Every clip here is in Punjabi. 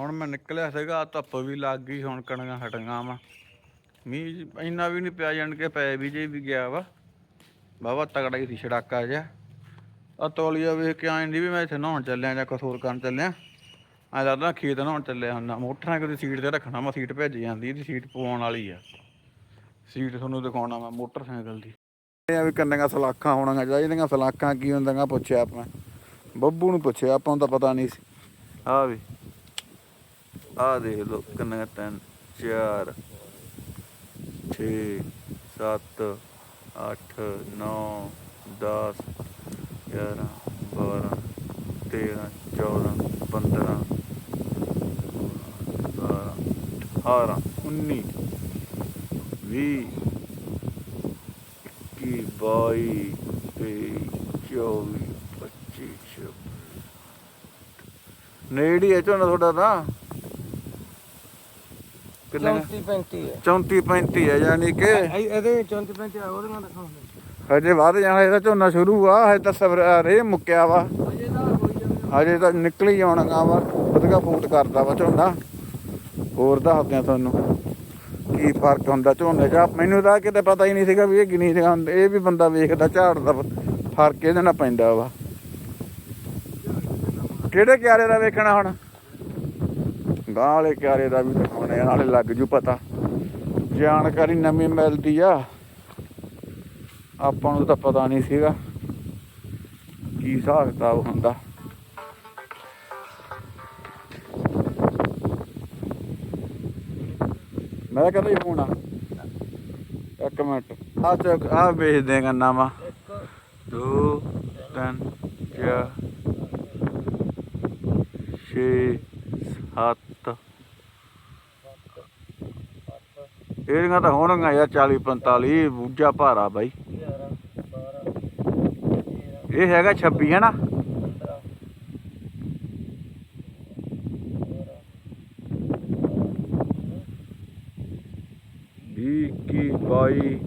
ਹੁਣ ਮੈਂ ਨਿਕਲਿਆ ਸੀਗਾ ਧੁੱਪ ਵੀ ਲੱਗ ਗਈ, ਹੁਣ ਕਣਕਾਂ ਹਟੀਆਂ ਵਾ। ਮੀਂਹ ਇੰਨਾ ਵੀ ਨਹੀਂ ਪਿਆ, ਜਾਣ ਕੇ ਪੈ ਵੀ ਜੇ ਵੀ ਗਿਆ ਵਾ। ਬਾਬਾ ਤਗੜਾ ਹੀ ਸੀ ਛੜਾਕਾ ਜਿਹਾ। ਆ ਤੋਲੀਆ ਵੇਖ ਕੇ ਆਏ ਨਹੀਂ ਵੀ ਮੈਂ ਇੱਥੇ ਨਹਾਉਣ ਚੱਲਿਆ ਜਾਂ ਕਸੂਰ ਕਰਨ ਚੱਲਿਆ। ਐ ਲੱਗਦਾ ਖੇਤ ਨਹਾਉਣ ਚੱਲਿਆ ਹੁੰਦਾ। ਮੋਟਰਸਾਈਕਲ ਦੀ ਸੀਟ ਤੇ ਰੱਖਣਾ ਮੈਂ ਸੀਟ ਭੇਜੀ ਜਾਂਦੀ, ਇਹਦੀ ਸੀਟ ਪਵਾਉਣ ਵਾਲੀ ਆ। ਸੀਟ ਤੁਹਾਨੂੰ ਦਿਖਾਉਣਾ ਮੈਂ ਮੋਟਰਸਾਈਕਲ ਦੀ। ਇਹ ਆ ਵੀ ਕੰਨੀਆਂ ਸਲਾਖਾਂ ਹੋਣੀਆਂ ਚਾਹੀਦੀਆਂ ਸਲਾਖਾਂ ਕੀ ਹੁੰਦੀਆਂ ਪੁੱਛਿਆ ਆਪਾਂ। ਬੱਬੂ ਨੂੰ ਪੁੱਛਿਆ, ਆਪਾਂ ਨੂੰ ਤਾਂ ਪਤਾ ਨਹੀਂ ਸੀ। ਆ ਵੀ। ਆ ਦੇਖ ਲੋ ਕਿੰਨੇ ਤਿੰਨ, ਚਾਰ 6 7 8 9 10 11 12 13 14 15 18 19 20 21 22 23 24 25 ਨੇੜੇ ਹੀ ਹੈ ਝੋਨਾ ਤੁਹਾਡਾ ਤਾਂ। ਕਿੰਨੇ 34 35 ਹੈ। 34 35 ਹੈ ਯਾਨੀ ਕਿ ਇਹਦੇ 34 35 ਉਹਦੇ ਨਾਲ ਦਿਖਾਉਂਦੇ ਹਜੇ ਵੱਧ ਜਾਣਾ ਇਹਦਾ ਝੋਨਾ ਸ਼ੁਰੂ ਆ ਹਜੇ ਤਾਂ ਸਬਰ ਰੇ ਮੁੱਕਿਆ ਵਾ। ਹਜੇ ਤਾਂ ਨਿਕਲ ਹੀ ਵਾ ਵਧਗਾ ਫੂਟ ਕਰਦਾ ਵਾ ਝੋਨਾ। ਹੋਰ ਦੱਸਦੇ ਆ ਤੁਹਾਨੂੰ ਕੀ ਫ਼ਰਕ ਹੁੰਦਾ ਝੋਨੇ 'ਚ। ਮੈਨੂੰ ਤਾਂ ਕਿਤੇ ਪਤਾ ਹੀ ਨਹੀਂ ਸੀਗਾ ਵੀ ਇਹ ਗਿਣੀ ਸੀਗਾ। ਇਹ ਵੀ ਬੰਦਾ ਵੇਖਦਾ ਝਾੜ ਦਾ ਫ਼ਰਕ ਇਹਦੇ ਨਾਲ ਪੈਂਦਾ ਵਾ। ਕਿਹੜੇ ਕਿਆਰੇ ਦਾ ਵੇਖਣਾ ਹੁਣ? ਗਾਂ ਕਿਆਰੇ ਦਾ ਵੀ ਦਿਖਾਉਣੇ ਆ, ਨਾਲੇ ਲੱਗ ਜੂ ਪਤਾ। ਜਾਣਕਾਰੀ ਨਵੀਂ ਮਿਲਦੀ ਆ। ਆਪਾਂ ਨੂੰ ਤਾਂ ਪਤਾ ਨਹੀਂ ਸੀਗਾ ਕੀ ਹਿਸਾਬ ਕਿਤਾਬ ਹੁੰਦਾ। ਮੈਂ ਕਹਿੰਦਾ ਹੀ ਫੋਨ ਆ। ਇੱਕ ਮਿੰਟ। ਆ ਚੱਕ ਆ ਵੇਚ ਦੇਗਾ ਨਾਮਾ ਦੋ ਤਿੰਨ ਚਾਰ ਛੇ ਸੱਤ ਇਹਦੀਆਂ ਤਾਂ ਹੋਣਗੀਆਂ ਯਾਰ 40 45 ਬੂਝਾ ਭਾਰਾ ਬਾਈ। ਇਹ ਹੈਗਾ 26 ਹੈ ਨਾ ਵੀਹ ਇੱਕੀ ਬਾਈ?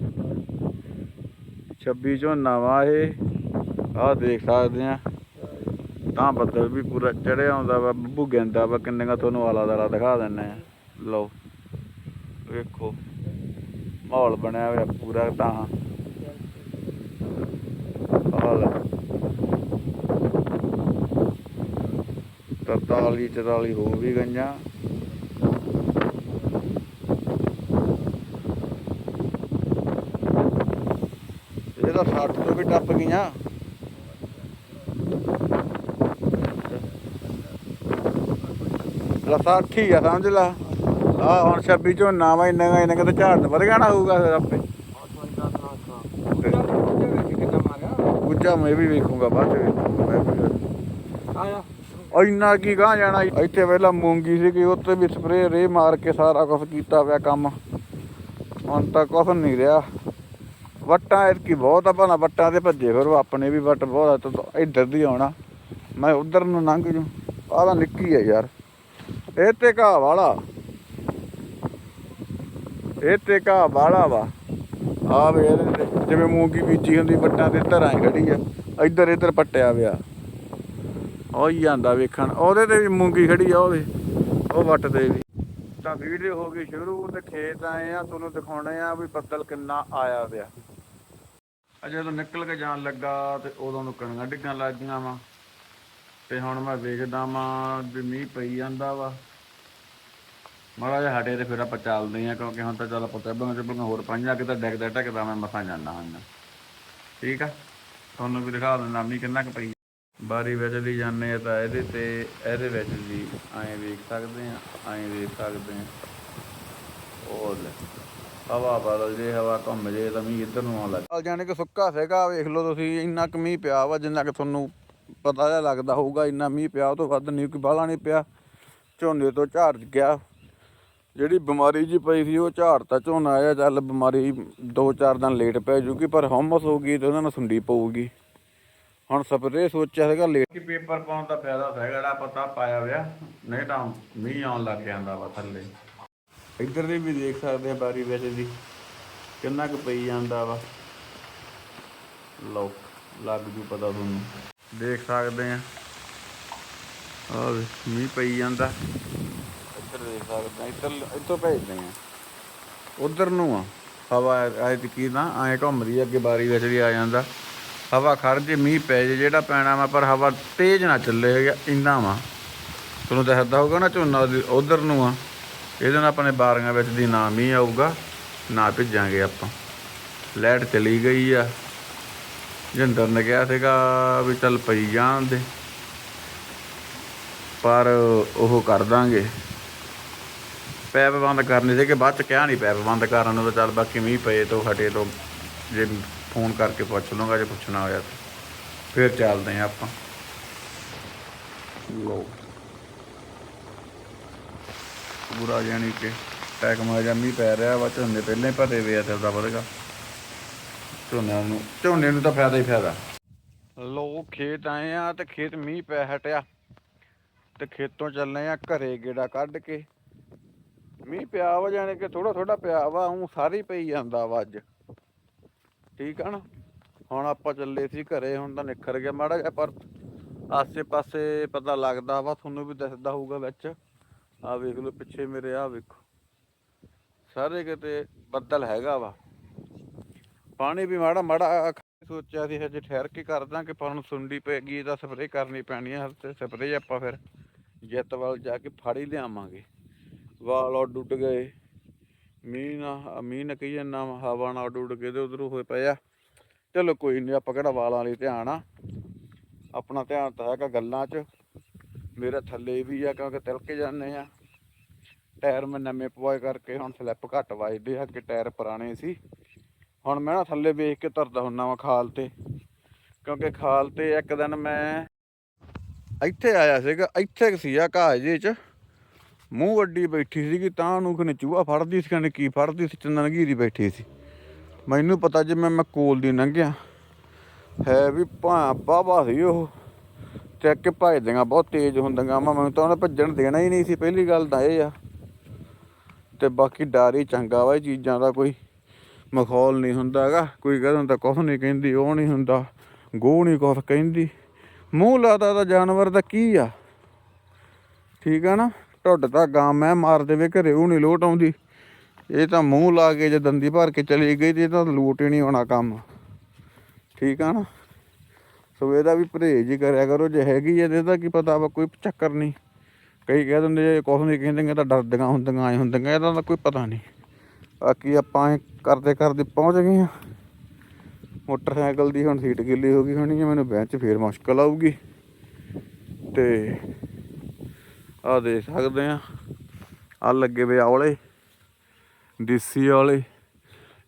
26 ਚੋਂ ਨਵਾਂ ਇਹ। ਆਹ ਦੇਖ ਸਕਦੇ ਆ। ਤਾਂ ਬੱਦਲ ਵੀ ਪੂਰਾ ਚੜਿਆ ਆਉਂਦਾ ਵਾ, ਬੱਬੂ ਗੈਂਦਾ ਵਾ ਕਿੰਨੇ ਤੁਹਾਨੂੰ ਆਲਾ ਦਾਲਾ ਦਿਖਾ ਦਿੰਨੇ ਆ। ਲਓ, ਵੇਖੋ। ਮਾਹੌਲ ਬਣਿਆ ਹੋਇਆ ਪੂਰਾ ਤਾਂ। ਹਾਲ 43 44 ਹੋ ਵੀ ਗਈਆਂ। ਇਹ ਤਾਂ 60 ਤੋਂ ਵੀ ਟੱਪ ਗਈਆਂ। ਲਾ 60 ਆ ਸਮਝ ਲਾ। ਆ ਹੁਣ 26 ਚੋਂ ਨਾਵਾ ਇੰਨਾ ਇੰਨਾ ਕਿਤੇ ਝਾੜ ਵਧ ਗਿਆ ਨਾ ਹੋਊਗਾ ਫਿਰ ਆਪੇ। ਗੁੱਜਾ ਮੈਂ ਵੀ ਵੇਖੂੰਗਾ ਬਾਅਦ ਚ ਆਇਆ। ਇੰਨਾ ਕੀ ਗਾਂ ਜਾਣਾ। ਇੱਥੇ ਪਹਿਲਾਂ ਮੂੰਗੀ ਸੀਗੀ ਉੱਤੇ ਵੀ ਸਪਰੇਅ ਰੇ ਮਾਰ ਕੇ ਸਾਰਾ ਕੁਝ ਕੀਤਾ ਪਿਆ ਕੰਮ। ਹੁਣ ਤਾਂ ਕੁਝ ਨਹੀਂ ਰਿਹਾ। ਵੱਟਾਂ ਇਤਕੀ ਬਹੁਤ ਆ ਭਲਾ ਵੱਟਾਂ ਤੇ ਭੱਜੇ ਫਿਰ ਆਪਣੇ ਵੀ ਵੱਟ ਬਹੁਤ ਆ ਤਾਂ ਇੱਧਰ ਦੀ ਆਉਣਾ। ਮੈਂ ਉਧਰ ਨੂੰ ਲੰਘ ਜੂ। ਆਹ ਤਾਂ ਨਿੱਕੀ ਆ ਯਾਰ। ਇਹ ਤੇ ਘਾਹ ਵਾਲਾ। ਇਹ ਤੇ ਘਾਹ ਵਾਲਾ ਵਾ। ਆ ਵੇ ਇਹਦੇ ਤੇ, ਜਿਵੇਂ ਮੂੰਗੀ ਬੀਜੀ ਹੁੰਦੀ, ਵੱਟਾਂ ਤੇ ਧਰਾਂ ਖੜੀ ਆ। ਇੱਧਰ ਇੱਧਰ ਪੱਟਿਆ ਪਿਆ ਉਹ ਹੀ ਜਾਂਦਾ ਵੇਖਣ। ਉਹਦੇ ਤੇ ਵੀ ਮੂੰਗੀ ਖੜੀ ਆ ਉਹਦੇ ਉਹ ਵੱਟ ਤੇ ਵੀ। ਤਾਂ ਵੀਡੀਓ ਹੋ ਗਈ ਸ਼ੁਰੂ, ਤੇ ਖੇਤ ਆਏ ਆ, ਤੁਹਾਨੂੰ ਦਿਖਾਉਣੇ ਆ ਵੀ ਬੱਦਲ ਕਿੰਨਾ ਆਇਆ ਪਿਆ ਆ ਜਦੋਂ ਨਿਕਲ ਕੇ ਜਾਣ ਲੱਗਾ, ਤੇ ਉਦੋਂ ਨੂੰ ਕਣੀਆਂ ਡਿੱਗਣ ਲੱਗ ਗਈਆਂ ਵਾ। ਤੇ ਹੁਣ ਮੈਂ ਵੇਖਦਾ ਵਾਂ ਵੀ ਮੀਂਹ ਪਈ ਜਾਂਦਾ ਵਾ। ਮਾੜਾ ਜਿਹਾ ਹਟੇ ਤੇ ਫਿਰ ਆਪਾਂ ਚੱਲਦੇ ਆ ਕਿਉਂਕਿ ਹੁਣ ਤਾਂ ਚੱਲ ਪਤਾ ਬੰਗਾ ਚੱਬੰਗਾ ਹੋਰ ਪਾਈਆਂ ਕਿਤੇ ਡਿੱਗਦਾ ਟੱਕਦਾ ਮੈਂ ਮਸਾਂ ਜਾਂਦਾ ਹਾਂ ਠੀਕ ਆ? ਤੁਹਾਨੂੰ ਵੀ ਦਿਖਾ ਦਿੰਦਾ ਮੀਂਹ ਕਿੰਨਾ ਕੁ ਪਈ ਬਾਰੀ ਵਿੱਚ ਦੀ ਜਾਂਦੇ ਆ ਤਾਂ ਇਹਦੇ ਤੇ, ਇਹਦੇ ਵਿੱਚ ਵੀ ਐਂ ਵੇਖ ਸਕਦੇ ਆ, ਐਂ ਵੇਖ ਸਕਦੇ ਆ। ਉਹ ਲੈ, ਹਵਾ ਬਦਲ ਜੇ, ਹਵਾ ਘੁੰਮ ਜੇ ਤਾਂ ਮੀਂਹ ਇੱਧਰ ਨੂੰ ਆਉਣ ਲੱਗ ਜਾਣੇ ਕਿ ਸੁੱਕਾ ਸੀਗਾ, ਵੇਖ ਲਓ ਤੁਸੀਂ, ਇੰਨਾ ਕੁ ਮੀਂਹ ਪਿਆ ਵਾ, ਜਿੰਨਾ ਕਿ ਤੁਹਾਨੂੰ ਪਤਾ ਜਿਹਾ ਲੱਗਦਾ ਹੋਊਗਾ, ਇੰਨਾ ਮੀਂਹ ਪਿਆ, ਉਹ ਤੋਂ ਵੱਧ ਨਹੀਂ ਕੋਈ ਬਾਹਲਾ ਨਹੀਂ ਪਿਆ। ਝੋਨੇ ਤੋਂ ਝਾੜ ਗਿਆ। ਜਿਹੜੀ ਬਿਮਾਰੀ ਜੀ ਪਈ ਸੀ ਉਹ ਝਾੜ ਤਾਂ ਝੋਨਾ ਆਇਆ ਚੱਲ ਬਿਮਾਰੀ 2-4 ਦਿਨ ਲੇਟ ਪੈ ਜੂਗੀ ਪਰ ਹਮਸ ਹੋ ਗਈ ਤੇ ਉਹਨਾਂ ਨੂੰ ਸੁੰਡੀ ਪਊਗੀ। ਹੁਣ ਸਪਰੇ ਸੋਚਿਆ ਸੀਗਾ ਲੇਟ ਕਿ ਪੇਪਰ ਪਾਉਣ ਦਾ ਫਾਇਦਾ ਹੈਗਾ ਜਿਹੜਾ ਪਤਾ ਪਾਇਆ ਹੋਇਆ ਨਹੀਂ ਤਾਂ ਮੀਂਹ ਆਉਣ ਲੱਗ ਜਾਂਦਾ ਵਾ ਥੱਲੇ। ਇੱਧਰ ਦੇ ਵੀ ਦੇਖ ਸਕਦੇ ਆ ਬਾਰੀ ਵਿੱਚ ਦੀ ਕਿੰਨਾ ਕੁ ਪਈ ਜਾਂਦਾ ਵਾ। ਲਓ ਲੱਗ ਜੂ ਪਤਾ ਤੁਹਾਨੂੰ। ਦੇਖ ਸਕਦੇ ਆ। ਆਹ ਵੇ, ਮੀਂਹ ਪਈ ਜਾਂਦਾ। ਸਕਦੇ ਇੱਧਰ ਇੱਥੋਂ ਭੇਜਦੇ ਆ। ਉਧਰ ਨੂੰ ਆ। ਹਵਾ ਐ ਤੇ ਨਾ, ਐ ਘੁੰਮਦੀ ਅੱਗੇ ਬਾਰੀ ਵਿੱਚ ਵੀ ਆ ਜਾਂਦਾ। ਹਵਾ ਖੜ ਜੇ, ਮੀਂਹ ਪੈ ਜੇ, ਜਿਹੜਾ ਪੈਣਾ ਵਾ, ਪਰ ਹਵਾ ਤੇਜ਼ ਨਾ ਚੱਲੇ ਹੈਗਾ, ਇੰਨਾ ਵਾ। ਤੁਹਾਨੂੰ ਦੱਸਦਾ ਹੋਊਗਾ ਨਾ, ਝੋਨਾ ਉਧਰ ਨੂੰ ਆ। ਇਹਦੇ ਨਾਲ ਆਪਣੇ ਬਾਰੀਆਂ ਵਿੱਚ ਦੀ ਨਾ ਮੀਂਹ ਆਊਗਾ, ਨਾ ਭਿੱਜਾਂਗੇ ਆਪਾਂ। ਲੈਟ ਚਲੀ ਗਈ ਆ। ਜਿੰਦਰ ਨੇ ਕਿਹਾ ਸੀਗਾ ਵੀ ਚੱਲ ਪਈ ਜਾਣ ਦੇ। ਪਰ ਉਹ ਕਰ ਦਾਂਗੇ। ਪੈਪ ਬੰਦ ਕਰਨੇ ਸੀ ਕਿ ਬਾਅਦ ਚ ਕਿਹਾ ਨਹੀਂ ਪੈਪ ਬੰਦ ਕਰਨ ਨੂੰ, ਤਾਂ ਚੱਲ ਬਾਕੀ ਮੀਂਹ ਪਏ ਤੋਂ ਹਟੇ ਤੋਂ ਜੇ ਫੋਨ ਕਰਕੇ ਪੁੱਛ ਲਵਾਂਗਾ ਜੇ ਪੁੱਛਣਾ ਹੋਇਆ ਤਾਂ ਫਿਰ ਚੱਲਦੇ ਆ ਆਪਾਂ। ਲੋ ਪੂਰਾ ਜਾਨੀ ਕਿ ਟੈਕ ਮਾਰਿਆ ਮੀਂਹ ਪੈ ਰਿਹਾ ਵਾ, ਝੋਨੇ ਪਹਿਲਾਂ ਹੀ ਭਰੇ ਵੇ ਆ ਤੇ ਦਾ ਵਧਗਾ ਝੋਨੇ ਨੂੰ ਝੋਨੇ ਨੂੰ ਤਾਂ ਫਾਇਦਾ ਹੀ ਫਾਇਦਾ। ਲੋ ਖੇਤ ਆਏ ਆ ਤੇ ਖੇਤ ਮੀਂਹ ਪੈ ਹਟਿਆ। ਤੇ ਖੇਤੋਂ ਚੱਲੇ ਆ ਘਰੇ ਗੇੜਾ ਕੱਢ ਕੇ। ਮੀਂਹ ਪਿਆ ਵਾ ਜਾਣੇ ਕਿ ਥੋੜਾ ਥੋੜਾ ਪਿਆ ਵਾ ਉਹ ਸਾਰੀ ਪਈ ਜਾਂਦਾ ਵਾ ਅੱਜ। ਠੀਕ ਆ ਨਾ? ਹੁਣ ਆਪਾਂ ਚੱਲੇ ਸੀ ਘਰੇ, ਹੁਣ ਤਾਂ ਨਿਖਰ ਗਿਆ। ਮਾੜਾ ਜਿਹਾ ਪਰ ਆਸੇ ਪਾਸੇ ਪਤਾ ਲੱਗਦਾ ਵਾ, ਤੁਹਾਨੂੰ ਵੀ ਦੱਸਦਾ ਹੋਊਗਾ ਵਿੱਚ। ਆ ਵੇਖ ਲਓ ਪਿੱਛੇ ਮੇਰੇ ਆ ਵੇਖੋ। ਸਾਰੇ ਕਿਤੇ ਬੱਦਲ ਹੈਗਾ ਵਾ। ਪਾਣੀ ਵੀ ਮਾੜਾ ਮਾੜਾ ਸੋਚਿਆ ਸੀ, ਹਜੇ ਠਹਿਰ ਕੇ ਕਰਦਾ ਕਿ ਪਰ ਹੁਣ ਸੁੰਡੀ ਪੈ ਤਾਂ ਸਪਰੇਅ ਕਰਨੀ ਪੈਣੀ ਹੈ ਤੇ ਸਪਰੇਅ ਆਪਾਂ ਫਿਰ ਜਿੱਤ ਵੱਲ ਜਾ ਕੇ ਫੜ ਲਿਆਵਾਂਗੇ। ਵਾਲ ਉੱਡ ਉੱਡ ਗਏ। ਮੀਂਹ ਨਾ ਮੀਂਹ ਨਾ ਕਹੀ ਨਾ ਹਵਾ ਨਾਲ ਉੱਡ ਉੱਡ ਕੇ ਤੇ ਉਧਰੋਂ ਹੋਏ ਪਏ ਆ। ਚਲੋ ਕੋਈ ਨਹੀਂ ਆਪਾਂ ਕਿਹੜਾ ਵਾਲਾਂ ਲਈ ਧਿਆਨ ਆ। ਆਪਣਾ ਧਿਆਨ ਤਾਂ ਹੈਗਾ ਗੱਲਾਂ 'ਚ। ਮੇਰੇ ਥੱਲੇ ਵੀ ਆ, ਕਿਉਂਕਿ ਤਿਲਕ ਜਾਂਦੇ ਆ। ਟਾਇਰ ਮੈਂ ਨਵੇਂ ਪਵਾਏ ਕਰਕੇ ਹੁਣ ਸਲਿੱਪ ਘੱਟ ਵੱਜਦੇ ਆ ਕਿ ਟਾਇਰ ਪੁਰਾਣੇ ਸੀ। ਹੁਣ ਮੈਂ ਨਾ ਥੱਲੇ ਵੇਖ ਕੇ ਧਰਦਾ ਹੁੰਨਾ ਵਾ ਖਾਲ ਤੇ। ਕਿਉਂਕਿ ਖਾਲ ਤੇ ਇੱਕ ਦਿਨ ਮੈਂ ਇੱਥੇ ਆਇਆ ਸੀਗਾ, ਇੱਥੇ ਕੁ ਸੀ ਆ ਘਾਹ ਜੇ ਚ। ਮੂੰਹ ਵੱਡੀ ਬੈਠੀ ਸੀਗੀ ਤਾਂ ਉਹਨੂੰ ਕਿਨੇ ਚੂਹਾ ਫੜਦੀ ਸੀ ਕਿਨੇ ਕੀ ਫੜਦੀ ਸੀ? ਚੰਦਨ ਘੀਰੀ ਬੈਠੀ ਸੀ। ਮੈਨੂੰ ਪਤਾ ਜਿਵੇਂ ਮੈਂ ਕੋਲ ਦੀ ਲੰਘਿਆ। ਹੈ ਵੀ ਭਾਂ, ਬਾਬਾ ਸੀ ਉਹ। ਤੇ ਅੱਗੇ ਭੱਜਦੀਆਂ ਬਹੁਤ ਤੇਜ਼ ਹੁੰਦੀਆਂ ਮੈਂ ਮੈਨੂੰ ਤਾਂ ਉਹਨੇ ਭੱਜਣ ਦੇਣਾ ਹੀ ਨਹੀਂ ਸੀ। ਪਹਿਲੀ ਗੱਲ ਤਾਂ ਇਹ ਆ। ਤੇ ਬਾਕੀ ਡਰ ਹੀ ਚੰਗਾ ਵਾ, ਇਹ ਚੀਜ਼ਾਂ ਦਾ ਕੋਈ ਮਖੌਲ ਨਹੀਂ ਹੁੰਦਾ ਹੈਗਾ। ਕੋਈ ਕਹਿੰਦਾ ਹੁੰਦਾ, ਕੁਛ ਨਹੀਂ ਕਹਿੰਦੀ, ਉਹ ਨਹੀਂ ਹੁੰਦਾ ਗੋ ਨਹੀਂ ਕੁਛ ਕਹਿੰਦੀ। ਮੂੰਹ ਲਾਦਾ ਤਾਂ ਜਾਨਵਰ ਦਾ ਕੀ ਆ? ਠੀਕ ਆ ਨਾ? ਢੁੱਡ ਤਾਂ ਗਾਂ, ਮੈਂ ਮਾਰ ਦੇਵੇ, ਘਰੇ ਉਹ ਨਹੀਂ ਲੋਟ ਆਉਂਦੀ। ਇਹ ਤਾਂ ਮੂੰਹ ਲਾ ਕੇ ਜੇ ਦੰਦੀ ਭਰ ਕੇ ਚਲੀ ਗਈ ਤੇ ਇਹ ਤਾਂ ਲੂਟ ਹੀ ਨਹੀਂ ਹੋਣਾ ਕੰਮ। ਠੀਕ ਆ ਨਾ? ਸੋ ਇਹਦਾ ਵੀ ਪਰਹੇਜ਼ ਹੀ ਕਰਿਆ ਕਰੋ, ਜੇ ਹੈਗੀ ਹੈ ਤੇ ਇਹਦਾ ਕੀ ਪਤਾ ਵਾ, ਕੋਈ ਚੱਕਰ ਨਹੀਂ ਕਈ ਕਹਿ ਦਿੰਦੇ ਜੇ ਕੁਛ ਨਹੀਂ ਕਹਿੰਦੇ ਤਾਂ ਡਰਦੀਆਂ ਹੁੰਦੀਆਂ, ਐ ਹੁੰਦੀਆਂ, ਇਹਦਾ ਤਾਂ ਕੋਈ ਪਤਾ ਨਹੀਂ ਬਾਕੀ ਆਪਾਂ ਐਂ ਕਰਦੇ ਕਰਦੇ ਪਹੁੰਚ ਗਏ ਆ। ਮੋਟਰਸਾਈਕਲ ਦੀ ਹੁਣ ਸੀਟ ਗਿੱਲੀ ਹੋ ਗਈ ਹੋਣੀ ਹੈ ਮੈਨੂੰ ਬੈਂਚ 'ਚ ਫੇਰ ਮੁਸ਼ਕਲ ਆਊਗੀ। ਤੇ ਆ ਦੇਖ ਸਕਦੇ ਆ। ਆ ਲੱਗੇ ਵੇ ਔਲੇ ਦੇਸੀ ਵਾਲੇ।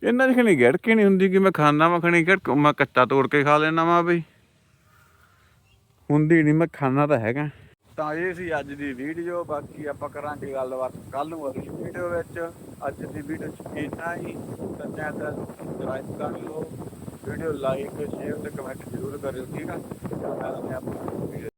ਇਹਨਾਂ ਦੀ ਖਣੀ ਗੜਕੇ ਨਹੀਂ ਹੁੰਦੀ ਕਿ ਮੈਂ ਖਾਣਾ ਵਾ ਗੜਕ, ਮੈਂ ਕੱਚਾ ਤੋੜ ਕੇ ਖਾ ਲੈਣਾ ਵਾ ਬਈ। ਹੁੰਦੀ ਨਹੀਂ, ਮੈਂ ਖਾਣਾ ਤਾਂ ਹੈਗਾ। ਤਾਂ ਇਹ ਸੀ ਅੱਜ ਦੀ ਵੀਡੀਓ ਬਾਕੀ ਆਪਾਂ ਕਰਾਂਗੇ ਗੱਲਬਾਤ ਕੱਲ ਨੂੰ ਅਗਲੀ ਵੀਡੀਓ ਵਿੱਚ। ਅੱਜ ਦੀ ਵੀਡੀਓ ਚ ਇੰਨਾ ਹੀ। ਤਾਂ ਚੈਨਲ ਨੂੰ ਸਬਸਕ੍ਰਾਈਬ ਕਰ ਲਓ। ਵੀਡੀਓ ਲਾਈਕ ਸ਼ੇਅਰ ਤੇ ਕਮੈਂਟ ਜ਼ਰੂਰ ਕਰਿਓ, ਠੀਕ ਆ? ਮਿਲਦੇ ਆਪਾਂ video